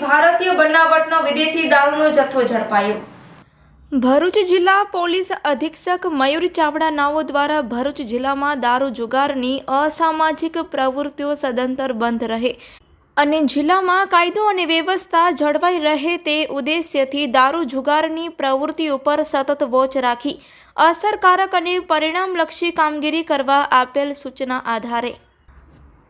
ભારતીય બનાવટનો વિદેશી દારૂનો જથ્થો ઝડપાયો. ભરૂચ જિલ્લા પોલીસ અધિક્ષક મયુર ચાવડા નાઓ દ્વારા ભરૂચ જિલ્લામાં દારૂ જુગારની અસામાજિક પ્રવૃત્તિઓ સદંતર બંધ રહે અને જિલ્લામાં કાયદો અને વ્યવસ્થા જળવાઈ રહે તે ઉદ્દેશ્યથી દારૂ જુગારની પ્રવૃત્તિ ઉપર સતત વોચ રાખી અસરકારક અને પરિણામલક્ષી કામગીરી કરવા આપેલ સૂચના આધારે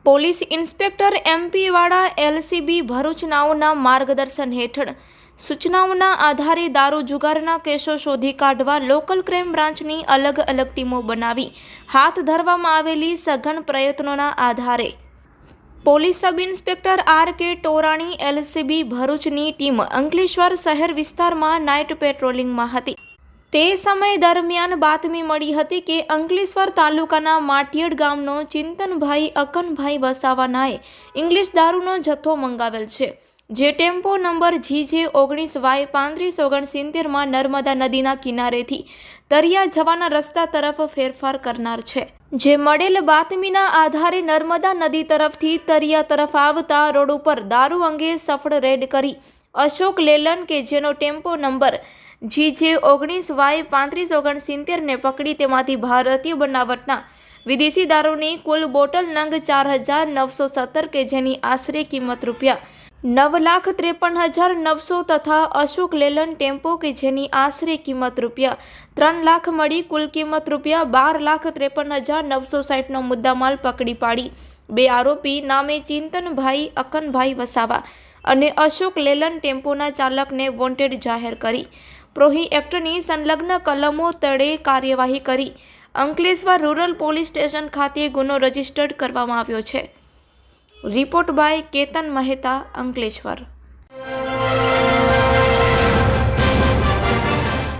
પોલીસ ઇન્સ્પેક્ટર એમપી વાળા એલસીબી ભરૂચનાઓના માર્ગદર્શન હેઠળ સૂચનાઓના આધારે દારૂ જુગારના કેસો શોધી કાઢવા લોકલ ક્રાઇમ બ્રાન્ચની અલગ અલગ ટીમો બનાવી હાથ ધરવામાં આવેલી સઘન પ્રયત્નોના આધારે. Police sub inspector R K Torani LCB ભરૂચની ટીમ અંકલેશ્વર શહેર વિસ્તારમાં નાઇટ પેટ્રોલિંગમાં હતી. તે સમય દરમિયાન બાતમી મળી હતી કે અંકલેશ્વર તાલુકાના માટિયડ ગામનો ચિંતનભાઈ, અકનભાઈ વસાવાનાએ ઇંગ્લિશ દારૂનો જથ્થો મંગાવેલ છે. જે ટેમ્પો નંબર જી જે ઓગણીસ વાય પાંત્રીસ ઓગણસિત્તેરમાં નર્મદા નદીના કિનારેથી તરિયા જવાના રસ્તા તરફ ફેરફાર કરનાર છે. જે મળેલ બાતમીના આધારે નર્મદા નદી તરફથી તરિયા તરફ આવતા રોડ ઉપર દારૂ અંગે સફળ રેડ કરી અશોક લેલન, કે જેનો ટેમ્પો નંબર જી જે ઓગણીસ વાય પાંત્રીસ ઓગણસિત્તેરને પકડી તેમાંથી ભારતીય બનાવટના વિદેશી દારૂની કુલ બોટલ નંગ ચાર હજાર નવસો સત્તર કે જેની આશરે કિંમત રૂપિયા નવ લાખ ત્રેપન હજાર નવસો તથા અશોક લેલન ટેમ્પો કે જેની આશરે કિંમત રૂપિયા ત્રણ લાખ મળી, કુલ કિંમત રૂપિયા બાર લાખ ત્રેપન હજાર નવસો સાઠનો મુદ્દામાલ પકડી પાડી. બે આરોપી નામે ચિંતનભાઈ અકનભાઈ વસાવા અને અશોક લેલન ટેમ્પોના ચાલકને વોન્ટેડ જાહેર કરી. પ્રોહી એક્ટની સંલગ્ન કલમો તળે કાર્યવાહી કરી. અંકલેશ્વર રૂરલ પોલીસ સ્ટેશન ખાતે ગુનો રજીસ્ટર્ડ કરવામાં આવ્યો છે. Report by Ketan Mehta, Ankleshwar.